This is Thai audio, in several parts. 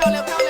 เข้าเ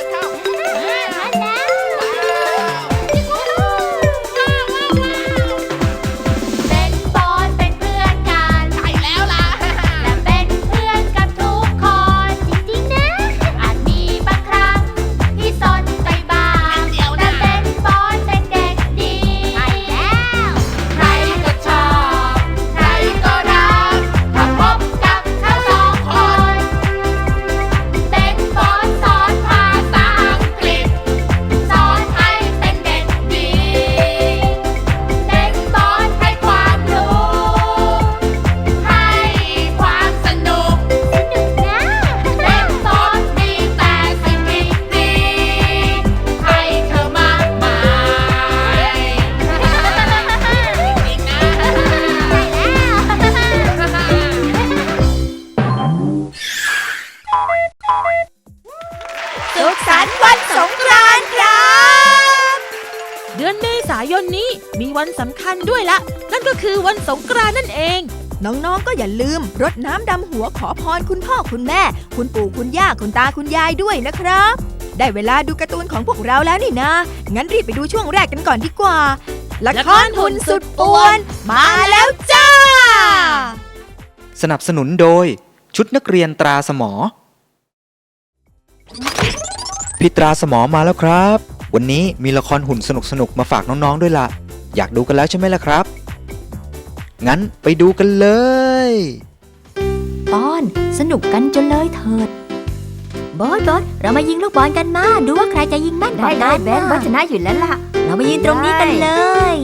ก็อย่าลืมรดน้ำดำหัวขอพรคุณพ่อคุณแม่ คุณปู่คุณย่าคุณตาคุณยายด้วยนะครับ ได้เวลาดูการ์ตูนของพวกเราแล้วนี่นะ งั้นรีบไปดูช่วงแรกกันก่อนดีกว่า ละครหุ่นสุดป่วน มาแล้วจ้า สนับสนุนโดย ชุดนักเรียนตราสมอพี่ตราสมอมาแล้วครับ วันนี้มีละครหุ่นสนุกๆมาฝากน้องๆด้วยล่ะ อยากดูกันแล้วใช่ไหมล่ะครับ งั้นไปดูกันเลย ตอนสนุกกันจนเลยเถิดบอสบอสเรามายิงลูกบอลกันมาดูว่าใครจะยิงแม่นกได้ว่าได้กันเบนบอสชนะอยู่แล้วล่ะ เรามายืนตรงนี้กันเลย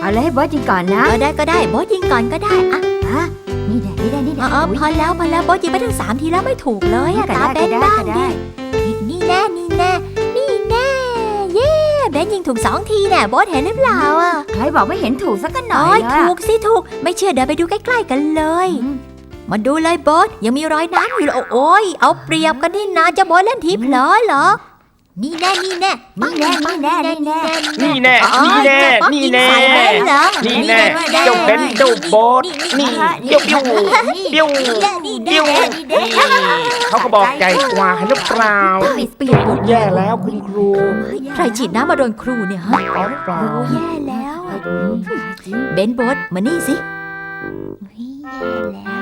เอาเลยให้บอสยิงก่อนนะก็ได้ก็ได้บอสยิงก่อนก็ได้อะอะนี่แน่นี่แน่นี่เอแน่อเออพอแล้วพอแล้วบอสยิงไปทั้งสามทีแล้วไม่ถูกเลยอะก็ตาได้เบก็นได้บ้างก็ดิ นยิงถูกสองทีแน่โบสเห็นหรือเปล่าอะใครบอกไม่เห็นถูกสักกันหน่โอ้อยยถูกสิถูก ไม่เชื่อเดี๋ยวไปดูใกล้ๆกันเลย มาดูเลยโบสยังมีรอยน้ำอยู่เลยโอ้ยเอาเปรียบกันนี่นาจะโบสเล่นทีเพลอเหรอ นี่แน่นี่แน่นี่แน่นี่แน่นี่แน่นี่แน่อ๋อนี่แน่จะป๊อกนี่ยิงแน่ใส่เบนเหรอนี่แน่เจ้าเบนเจ้าโบสนี่เปิ้ยวปิ้วปิ้วปิ้วนี่เขาก็บอกใหญ่กว่าเห็นหรือเปล่าไม่เปลี่ยนหมดแย่แล้วคุณครูใครฉีดน้ำมาโดนครูเนี่ยฮะเอาหรือเปล่าโอ้แย่แล้วอะเบนโบสมานี่สิ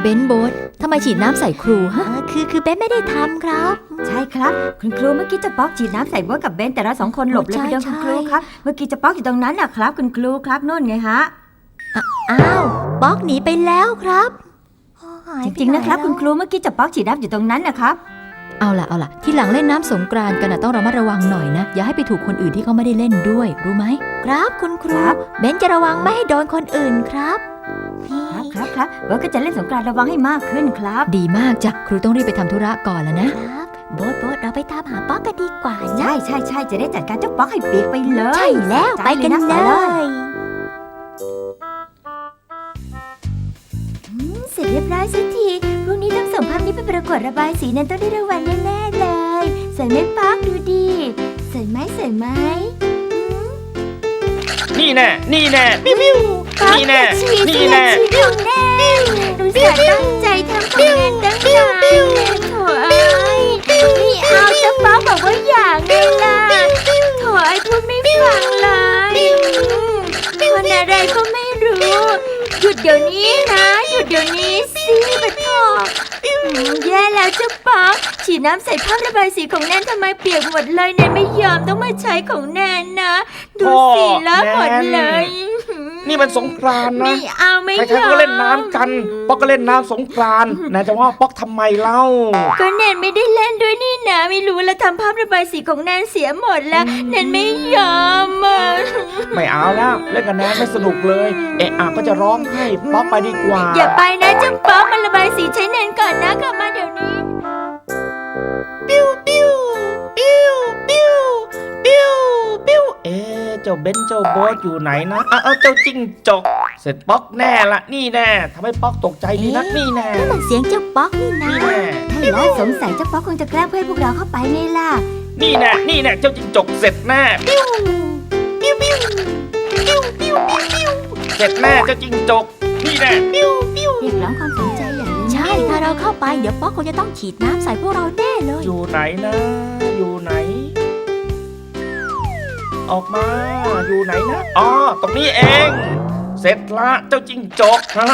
เบนโบสทำไมฉีดน้ำใส่ครูฮะ คือคือเบนไม่ได้ทำครับ ใช่ครับ คุณครูเมื่อกี้เจะป๊อกฉีดน้ำใส่บอสกับเบนแต่เราสองคนหลบเลยใช่ไปโดนคุณใช่ครูครับ เมื่อกี้เจะป๊อกอยู่ตรงนั้นนะครับ คุณครูครับโน่นไงฮะ อ้าวป๊อกหนีไปแล้วครับจริงๆนะครับคุณครูเมื่อกี้เจะป๊อกฉีดน้ำอยู่ตรงนั้นนะครับ เอาล่ะเอาล่ะ ที่หลังเล่นน้ำสงกรานต์กันนะต้องระมัดระวังหน่อยนะ อย่าให้ไปถูกคนอื่นที่เขาไม่ได้เล่นด้วย รู้ไหม ครับคุณครูครับเบนจะระวังไม่ให้โดนคนอื่นครับ ครับครับครับบอสก็จะเล่นสงกรานต์ระวังให้มากขึ้นครับ ดีมากจ้ะครูต้องรีบไปทำธุระก่อนแล้วนะ ครับโบสโบสเราไปตามหาป๊อกกันดีกว่านะ ใช่ใช่ใช่จะได้จัดการเจ้าป๊อกให้เปียกไปเลย ใช่แล้วไปกันเลไปเลยยเสร็จเรียบร้อยสักที พรุ่งนี้ต้องส่งภาพนี้ไปประกวดระบายสีนั้นต้องได้รางวัลแน่ๆเลย สวยไหมป๊อกดูดีสวยไหมสวยไหมนี่แน่ นี่แน่ ปิ้วปิ้ว นี่แน่นี่แน่ดูแน่ดูสวยตั้งใจทำคะแนนตั้งนานโถเอ้ยนี่เอาเจ้าป๊อกบอกว่าอย่างไงล่ะโถไอ้พูดไม่ฟังเลยคนอะไรก็ไม่รู้ หยุดเดี๋ยวนี้นะ หยุดเดี๋ยวนี้สิปะทออืมแย่แล้วเจ้าป๊อกฉีดน้ำใส่ผ้าระบายสีของแนนทำไมเปียกหมดเลยแนนไม่ยอมต้องมาใช้ของแนนนะ ดูสิเลอะหมดเลย นี่มันสงกรานต์ไม่นะเอาไม่ใครๆก็เล่นน้ำกัน ป๊อกก็เล่นน้ำสงกรานต์นายจะว่าป๊อกทำไมเล่า ก็แนนไม่ได้เล่นด้วยนี่นะไม่รู้แล้วทำภาพระบายสีของแนนเสียหมดแล้วแนนไม่ยอมอะไม่เอาแล้วเล่นกับแนนไม่สนุกเลย เอะอะก็จะร้องให้ป๊อกไปดีกว่า อย่าไปนะเจ้าป๊อกมันระบายสีใช้แนนก่อนนะกลับมาเดี๋ยวนี้ปิ้วปิ้ว เจ้าเบนเจ้าโบสอยู่ไหนนะอ้าวเอาเจ้าจิ้งจก เสร็จป๊อกแน่ละนี่แน่ทำให้ป๊อกตกใจดีนะนี่แน่นั่นมันเสียงเจ้าป๊อกนี่นะนี่แน่ใช่แล้วสงสัยเจ้าป๊อกคงจะแกล้งเพื่อนพวกเราเข้าไปไงล่ะ นี่แน่นี่แน่เจ้าจิ้งจกเสร็จแน่ปิ้วปิ้วปิ้วปิ้วปิ้วปิ้วเสร็จแน่เจ้าจิ้งจก นี่แน่ปิ้วปิ้วเรียกร้องความสนใจอย่างนี้ใช่ถ้าเราเข้าไปเดี๋ยวป๊อกคงจะต้องฉีดน้ำใส่พวกเราแน่เลย อยู่ไหนนะ อยู่ไห ออกมา อยู่ไหนนะ อ๋อ ตรงนี้เอง เสร็จละเจ้าจิงจกฮ่า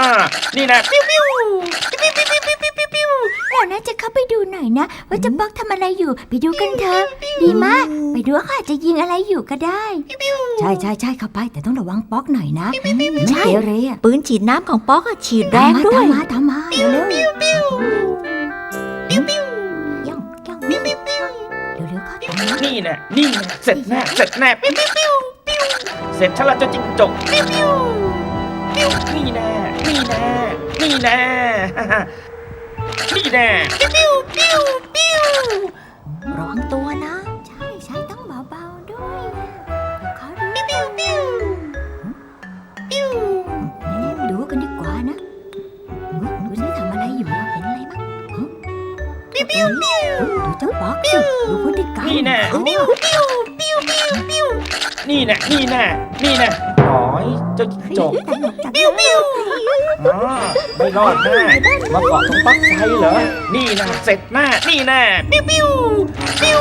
นี่นะปิ้วปิ้วปิ้วปิ้วปิ้วปิ้วปิ้วปิ้วปิ้วเราน่าจะเข้าไปดูหน่อยนะ ว่าเจะป๊อกทำอะไรอยู่ ไปดูกันเถอะดีมาก ไปดูว่าเขาอาจจะยิงอะไรอยู่ก็ได้ ใช่ใช่ใช่เข้าไปแต่ต้องระวังป๊อกหน่อยนะไม่เกเรอะปืนฉีดน้ำของป๊อกอะฉีดแรตามงมาด้วตายมมาตามมาเร็วเร็วย่องย่องเร็ว นี่แน่นี่แน่เสร็จแน่เสร็จแน่ปิ้วปิ้วปิ้วปิ้วเสร็จฉันละเจ้าจิงจกปิ้วปิ้วปิ้วนี่แน่นี่แน่นี่แน่ฮ่าฮ่านี่แน่ปิ้วปิ้วปิ้วระวังตัวนะ ใช่ใช่ต้องเบาๆด้วยเขาดูปิ้วปิ้วปิ้วดูกันดีกว่านะอุ๊ยดูสิทำอะไรอยู่อะเห็นอะไรบ้างฮะปิ้วปิ้วปิ้วดูเจ้า ป๊อกสิดูพฤติกรรมนี่แน่ เขาปิ้วปิ้วปิ้วปิ้วปิ้วนี่แน่นี่แน่นี่แน่น้อยเจ้าจิงจกตลกจังปิ้วปิ้วอ๋อไม่รอดแน่มาเกาะตรงปลั๊กไฟเหรอ นี่นะเสร็จแน่นี่แน่ปิ้วปิ้วปิ้ว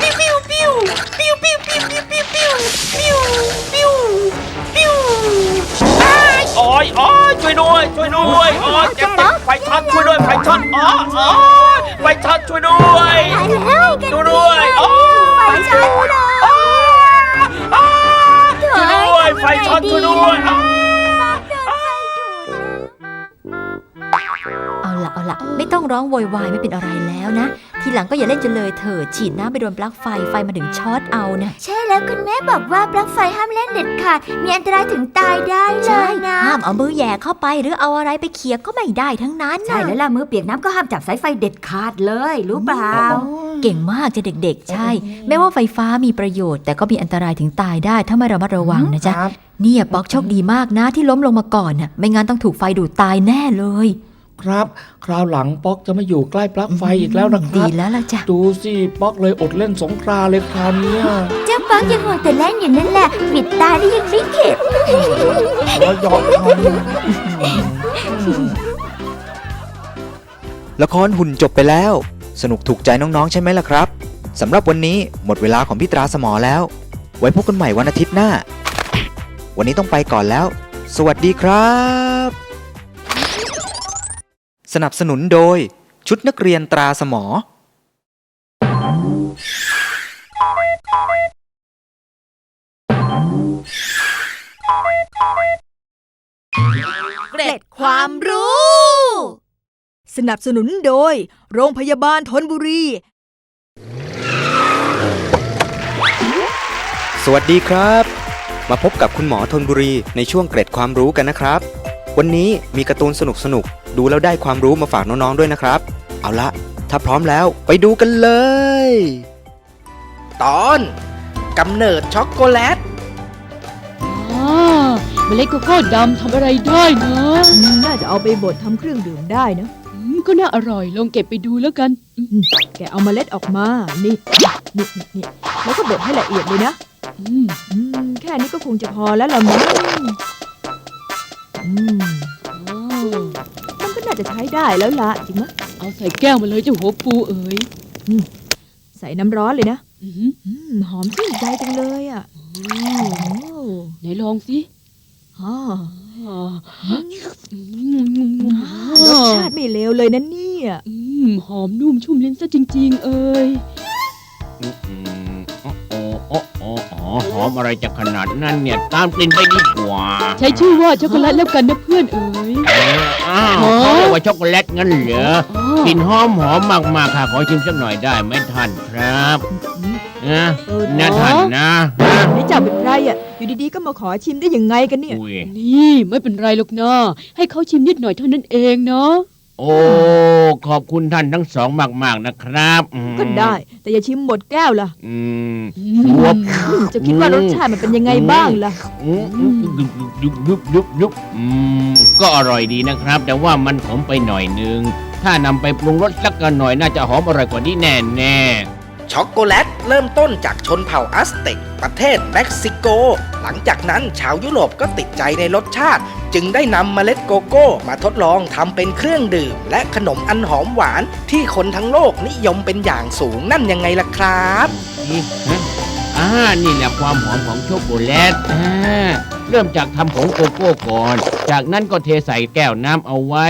ปิ้วปิ้วปิ้วปิ้วปิ้วปิ้วปิ้วปิ้วปิ้วปิ้ว ปิ้วปิ้วอ้ายโอ้ยโอ้ยช่วยด้วย ช่วยด้วยโอ้ยเจ็บเจ็บไฟช็อตช่วยด้วย ไฟช็อตอ๋ออ๋อไฟช็อตช่วยด้วยช่วยด้วยโอ้ยไฟช็อตนะอ้าอ้าช่วยด้วย ไฟช็อตช่วยด้วยอ้า ละเอาละไม่ต้องร้องโวยวายไม่เป็นอะไรแล้วนะ ทีหลังก็อย่าเล่นจนเลยเถิดฉีดน้ำไปโดนปลั๊กไฟไฟมาถึงช็อตเอานะใช่แล้วคุณแม่บอกว่าปลั๊กไฟห้ามเล่นเด็ดขาดมีอันตรายถึงตายได้เลใช่ยนะห้ามเอามือแหย่เข้าไปหรือเอาอะไรไปเขี่ยก็ไม่ได้ทั้งนั้นใช่นะแล้วล่ะมือเปียกน้ำก็ห้ามจับสายไฟเด็ดขาดเลยรู้เปล่าเก่งมากจะเด็กๆ ใช่ แม้ว่าไฟฟ้ามีประโยชน์ แต่ก็มีอันตรายถึงตายได้ถ้าไม่ระมัดระวังนะจ๊ะครับเนี่ยป๊อกโชคดีมากนะที่ล้มลงมาก่อนน่ะไม่งั้นต้องถูกไฟดูดตายแน่เลย ครับ คราวหลังป๊อกจะไม่อยู่ใกล้ปลั๊กไฟอีกแล้วนะคดีรับ แล้วล่ะจ้ะ ดูสิป๊อกเลยอดเล่นสงกรานต์เลยคราวเนี้ยเจ้าป๊อกยังหัวแต่เล่นอยู่นั่นแหละปิดตาได้ยังไม่เข็ด ขอยอมทละครหุ่นจบไปแล้ว สนุกถูกใจน้องๆใช่ไหมล่ะครับสำหรับวันนี้หมดเวลาของพี่ตราสมอแล้ว ไว้พบกันใหม่วันอาทิตย์หน้า วันนี้ต้องไปก่อนแล้ว สวัสดีครับ สนับสนุนโดย ชุดนักเรียนตราสมอ เกร็ดความรู้ สนับสนุนโดย โรงพยาบาลทนบุรี สวัสดีครับ มาพบกับคุณหมอทนบุรีในช่วงเกร็ดความรู้กันนะครับ วันนี้มีการ์ตูนสนุกๆดูแล้วได้ความรู้มาฝากน้องๆด้วยนะครับ เอาละถ้าพร้อมแล้วไปดูกันเลย ตอนกำเนิดช็อกโกแลตอ่าเมล็ดโกโก้ดำทำอะไรได้นะน่าจะเอาไปบดทำเครื่องดื่มได้นะ อืมก็น่าอร่อยลองเก็บไปดูแล้วกันอืมแกเอาเมล็ดออกมา นี่ นี่นี่นี่แล้วก็บดให้ละเอียดเลยนะ อืมอืม แค่นี้ก็คงจะพอแล้วละมั้ง อืมอ้าวมันก็น่าจะใช้ได้แล้วละจริงไหมะเอาใส่แก้วมาเลยเจ้าหัวปูเอ๋ยใส่น้ำร้อนเลยนะอืมอืมหอมชื่นใจจังเลยอะอ้าวโอ้ไหนลองสิฮ่าอ่าอืมอืมรสชาติไม่เลวเลยนะเนี่ย อืมหอมนุ่มชุ่มลิ้นซะจริง ๆ เอ่ย อืมโอ้โอ้โอ้โอ้หอมอะไรจะขนาดนั้นเนี่ย ตามกลิ่นไปดีกว่าใช้ชื่อว่าช็อกโกแลตแล้วกันนะเพื่อนเอ๋ย เอออ้าวหอม เขาเรียกว่าช็อกโกแลตงั้นเหรออ๋อกลิ่นหอมหอมมากๆค่ะขอชิมสักหน่อยได้ไหมท่านครับนะเออนะท่านนะฮะนี่เจ้าเป็นใครอะ อยู่ดีๆก็มาขอชิมได้ยังไงกันเนี่ย อุ้ยนี่ไม่เป็นไรหรอกนะให้เขาชิมนิดหน่อยเท่านั้นเองเนาะ โอ้ ขอบคุณท่านทั้งสองมาก ๆ นะครับอืมก็ได้ แต่อย่าชิมหมดแก้วล่ะอืมอืครัมบจะคิดว่ารสชาติมันเป็นยังไงบ้างล่ะอืมอืมยุบยุบยุบยุบยุบอืมก็อร่อยดีนะครับ แต่ว่ามันขมไปหน่อยนึง ถ้านำไปปรุงรสสักกันหน่อยน่าจะหอมอร่อยกว่านี้แน่แน่ ช็อกโกแลตเริ่มต้นจากชนเผ่าอัสเต็ก ประเทศเม็กซิโก หลังจากนั้นชาวยุโรปก็ติดใจในรสชาติ จึงได้นำเมล็ดโกโก้ มาทดลองทำเป็นเครื่องดื่ม และขนมอันหอมหวานที่คนทั้งโลกนิยมเป็นอย่างสูงนั่นยังไงล่ะครับนี่ฮะอ่านี่แหละความหอมของช็อกโกแลตอ่าเริ่มจากทำผงโกโก้ก่อน จากนั้นก็เทใส่แก้วน้ำเอาไว้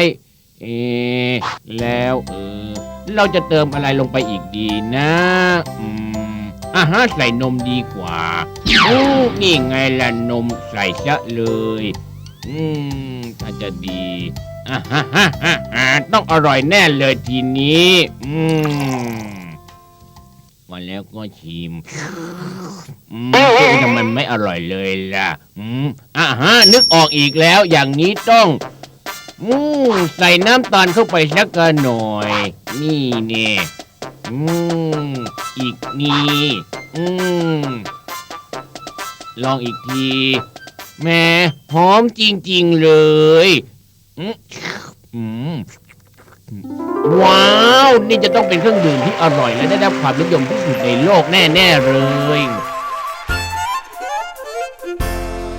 เอ แล้วเออ เราจะเติมอะไรลงไปอีกดีนะอืมอาหารใส่นมดีกว่าโอ้นี่ไงล่ะนมใส่ซะเลย อืมถ้าจะดีอ่าฮะฮะฮะฮะต้องอร่อยแน่เลยทีนี้ อืมมาแล้วก็ชิม อืมทำไมไม่อร่อยเลยล่ะ อืมอ่าฮะนึกออกอีกแล้วอย่างนี้ต้อง อืมใส่น้ำตาลเข้าไปสักหน่อย นี่เนี่ยอืมอีกนี่อืมลองอีกทีแม่หอมจริงๆเลย อืมอืมว้าว นี่จะต้องเป็นเครื่องดื่มที่อร่อยและได้รับความนิยมที่สุดในโลกแน่ ๆ เลย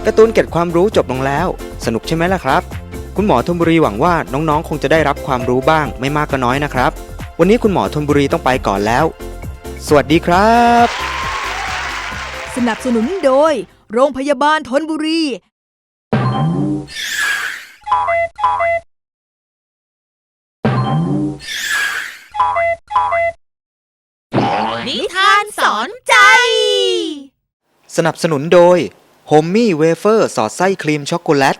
การ์ตูนเกร็ดความรู้จบลงแล้ว สนุกใช่ไหมล่ะครับ คุณหมอธนบุรีหวังว่าน้องๆ คงจะได้รับความรู้บ้างไม่มากก็น้อยนะครับ วันนี้คุณหมอธนบุรีต้องไปก่อนแล้ว สวัสดีครับ สนับสนุนโดย โรงพยาบาลทนบุรี นิทานสอนใจ สนับสนุนโดยโฮมมี่เวเฟอร์สอดไส้ครีมช็อกโกแลต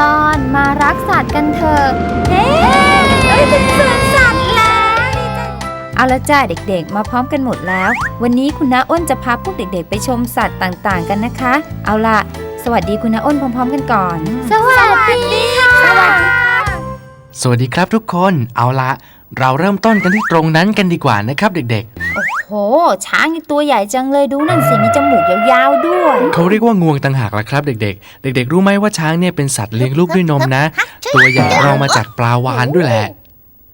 ตอนมารักสัตว์กันเถอะ เฮ้เอ้ยถึงสวนสัตว์แล้วเอาละจ้าเด็กๆ มาพร้อมกันหมดแล้ว วันนี้คุณน้าอ้นจะพาพวกเด็กๆ ไปชมสัตว์ต่างๆ กันนะคะ เอาล่ะ สวัสดีคุณน้าอ้นพร้อมๆ กันก่อน สวัสดีค่ะ สวัสดีสวัสดีครับทุกคน เอาละเราเริ่มต้นกันที่ตรงนั้นกันดีกว่านะครับเด็กโห ช้างนี่ตัวใหญ่จังเลยดูนั่นสิมีจมูกยาวๆด้วยๆเขาเรียกว่างวงต่างหากละครับ เด็ก ๆ เด็ก ๆ รู้ไหมว่าช้างเนี่ยเป็นสัตว์เลี้ยงลูกด้วยนมนะ ตัวใหญ่รองมาจากปลาวานด้วยแหละ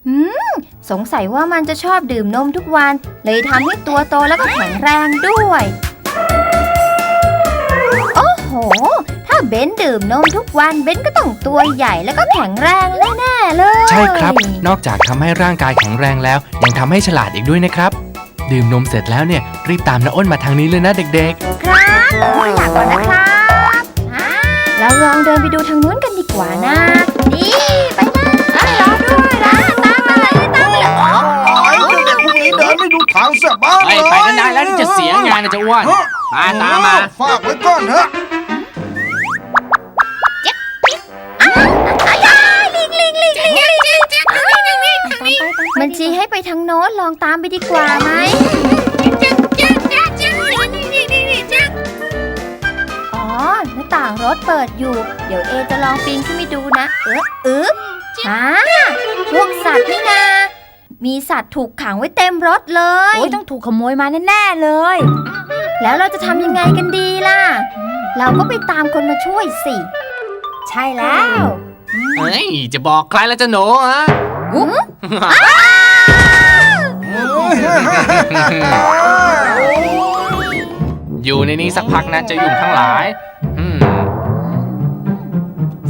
อืมสงสัยว่ามันจะชอบดื่มนมทุกวัน เลยทำให้ตัวโตแล้วก็แข็งแรงด้วย โอ้โห ถ้าเบนดื่มนมทุกวันเบนก็ต้องตัวใหญ่แล้วก็แข็งแรงแน่ๆเลย ใช่ครับ นอกจากทำให้ร่างกายแข็งแรงแล้ว ยังทำให้ฉลาดอีกด้วยนะครับ ดื่มนมเสร็จแล้วเนี่ย รีบตามน้าอ้นมาทางนี้เลยนะเด็กครับไม่อยากก่อนนะครับอ่าเราลองเดินไปดูทางนู้นกันดีกว่านะนี่ไปนะอะรอด้วยนะตามมาเลยตามมาเลยอ๋อไอ้เด็กพวกนี้เดินไม่ดูทางเสียบ้างเลยไปกันได้แล้วที่จะเสียงานนะจะอ้วนมาตามมา ฝากไว้ก่อนเถอะ มันชี้ให้ไปทางโน้นลองตามไปดีกว่าไหมอ๋อหน้าต่างรถเปิดอยู่ เดี๋ยวเอจะลองปีนขึ้นไปดูนะ เอ๊ะเอ๊ะอ่าพวกสัตว์นี่นามีสัตว์ถูกขังไว้เต็มรถเลย โอ้ยต้องถูกขโมยมาแน่ๆเลย แล้วเราจะทำยังไงกันดีล่ะ เราก็ไปตามคนมาช่วยสิ ใช่แล้วๆ เฮ้ย จะบอกใครแล้วจะหนูฮะอยู่ในนี้สักพักนะเจะยุ่งทั้งหลายอืม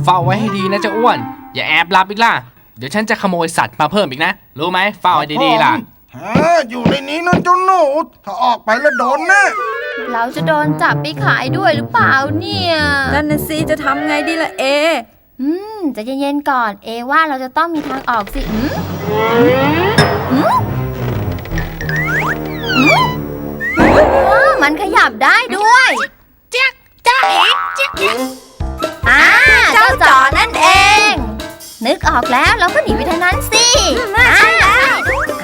เฝ้าไว้ให้ดีนะเจ้าอ้วน อย่าแอบหลับอีกล่ะ เดี๋ยวฉันจะขโมยสัตว์มาเพิ่มอีกนะ รู้ไหมเฝ้าให้ดีๆล่ะฮะอยู่ในนี้นั่นเจ้าหนูถ้าออกไปแล้วโดนแน่เราจะโดนจับไปขายด้วยหรือเปล่าเนี่ยนั่นน่ะสิจะทำไงดีล่ะเอ อืมใจะเย็นๆก่อน เอว่าเราจะต้องมีทางออกสิอืมอืมอืมอ๋อมันขยับได้ด้วยจ๊กจ้าเอ๋จ๊กอ่าเจ้าจอนั่นเอง นึกออกแล้วเราก็หนีไปทางนั้นสิมาใช่แล้ว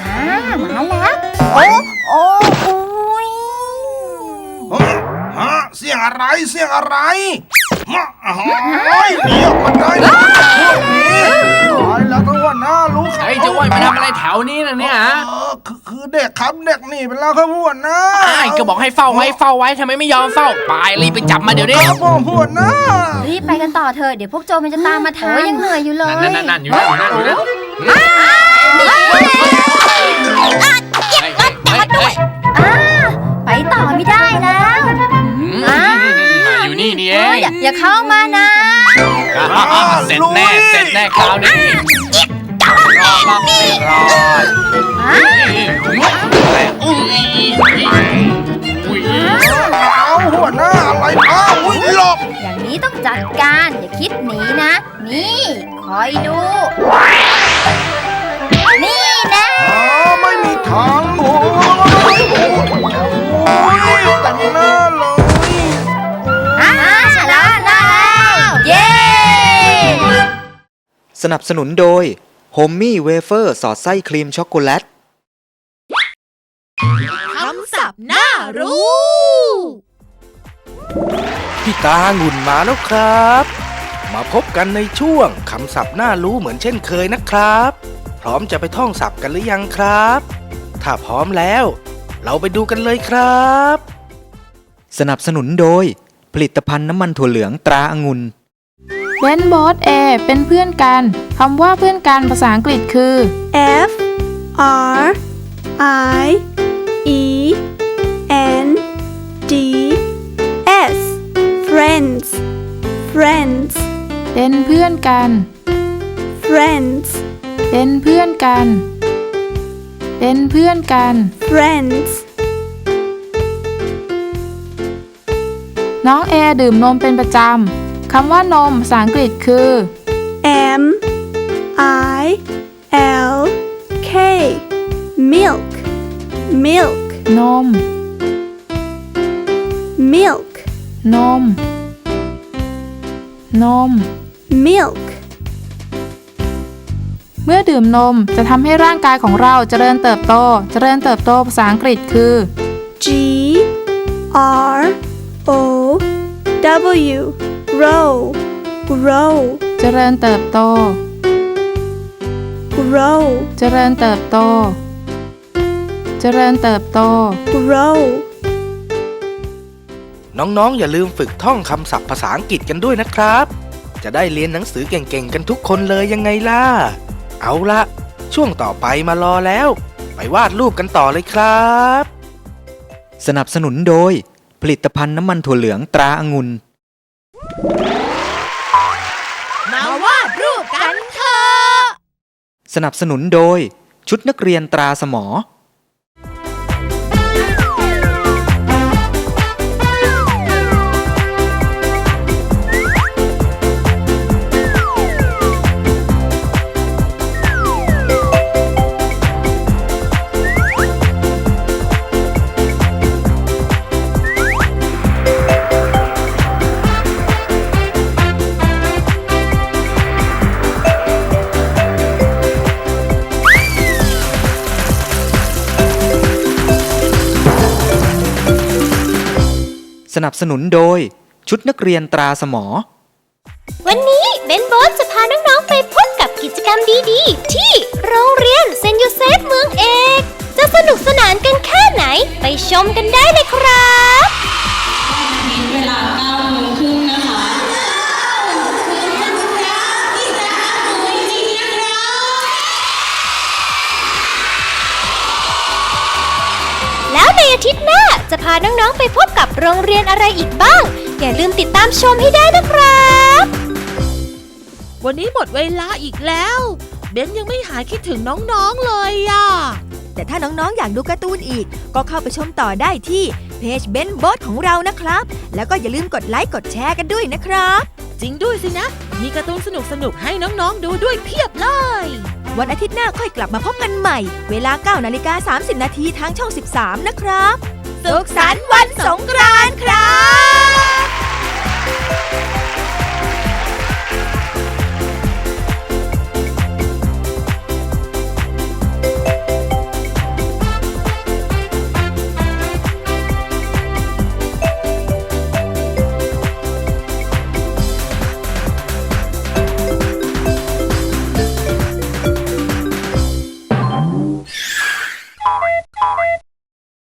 อ่ามาแล้ว โอ้โอ้อุ้ย ฮะเสียงอะไรเสียงอะไร มาเฮ้ยหนีออกมาได้นะพวกนี้ตายแล้วก็ว่าหน้ารู้เขาเฮ้ยเจะอ้วนมาทำอะไรแถวนี้นะเนี่ยฮะเออคือคือเด็กครับเด็กหนีไปแล้วครับหัวหน้าไอ้ก็บอกให้เฝ้าไว้เฝ้าไว้ทำไมไม่ยอมเฝ้าไปรีบไปจับมาเดี๋ยวนี้ครับผมหัวหน้ารีบไปกันต่อเถอะเดี๋ยวพวกโจรมันจะตามมาทันยังเหนื่อยอยู่เลยนั่นนั่นนั่นอยู่นั่นอยู่นั่นอยู่นั่นเฮ้ยเฮ้ยเฮ้ยเฮ้ยอ่าไปต่อไม่ได้แล้วอืมอยู่ นี่เอ้ยอย่าเข้ามานะ เสร็จแน่เสร็จแน่คราวนี้รอดไม่รอดอุ้ยอุ้ยเอาหัวหน้าอะไรอ้าวอุ๊ยหลบอย่างนี้ต้องจัดการอย่าคิดหนีนะ นี่คอยดู นี่นะไม่มีทางหมุน สนับสนุนโดยโฮมมี่เวเฟอร์สอดไส้ครีมช็อกโกแลต คำศัพท์น่ารู้ พี่ตางุ่นมาแล้วครับ มาพบกันในช่วงคำศัพท์น่ารู้เหมือนเช่นเคยนะครับ พร้อมจะไปท่องศัพท์กันหรือยังครับ ถ้าพร้อมแล้ว เราไปดูกันเลยครับ สนับสนุนโดย ผลิตภัณฑ์น้ำมันถั่วเหลืองตราองุ่น เบนโบสเอเป็นเพื่อนกัน คำว่าเพื่อนกันภาษาอังกฤษคือ F R I E N D S friends friends เป็นเพื่อนกัน friends เป็นเพื่อนกัน เป็นเพื่อนกัน friends น้องแอร์ดื่มนมเป็นประจำ คำว่านมภาษาอังกฤษคือ M I L K milk milk นม milk นม นม milk เมื่อดื่มนมจะทำให้ร่างกายของเราเจริญเติบโตเจริญเติบโตภาษาอังกฤษคือ G R O W grow grow เจริญเติบโต grow เจริญเติบโต เจริญเติบโต grow น้องๆ อย่าลืมฝึกท่องคำศัพท์ภาษาอังกฤษกันด้วยนะครับ จะได้เรียนหนังสือเก่งๆ กันทุกคนเลยยังไงล่ะ เอาละช่วงต่อไปมารอแล้ว ไปวาดรูปกันต่อเลยครับ สนับสนุนโดย ผลิตภัณฑ์น้ำมันถั่วเหลืองตราองุ่น สนับสนุนโดยชุดนักเรียนตราสมอ สนุนโดย ชุดนักเรียนตราสมอ วันนี้เบนโบสจะพาน้องๆไปพบกับกิจกรรมดีๆ ที่โรงเรียนเซนต์โยเซฟเมืองเอก จะสนุกสนานกันแค่ไหนไปชมกันได้เลยครับ จะพาน้องๆไปพบกับโรงเรียนอะไรอีกบ้าง อย่าลืมติดตามชมให้ได้นะครับ วันนี้หมดเวลาอีกแล้ว เบนยังไม่หายคิดถึงน้องๆเลยอะ แต่ถ้าน้องๆอยากดูการ์ตูนอีก ก็เข้าไปชมต่อได้ที่เพจเบนบอสของเรานะครับ แล้วก็อย่าลืมกดไลค์กดแชร์กันด้วยนะครับ จริงด้วยสินะ มีการ์ตูนสนุกๆให้น้องๆดูด้วยเพียบเลย วันอาทิตย์หน้าค่อยกลับมาพบกันใหม่ เวลา 9นาฬิกา30 นาทีทางช่อง 13 นะครับ สุขสันต์วันสงกรานต์ครับ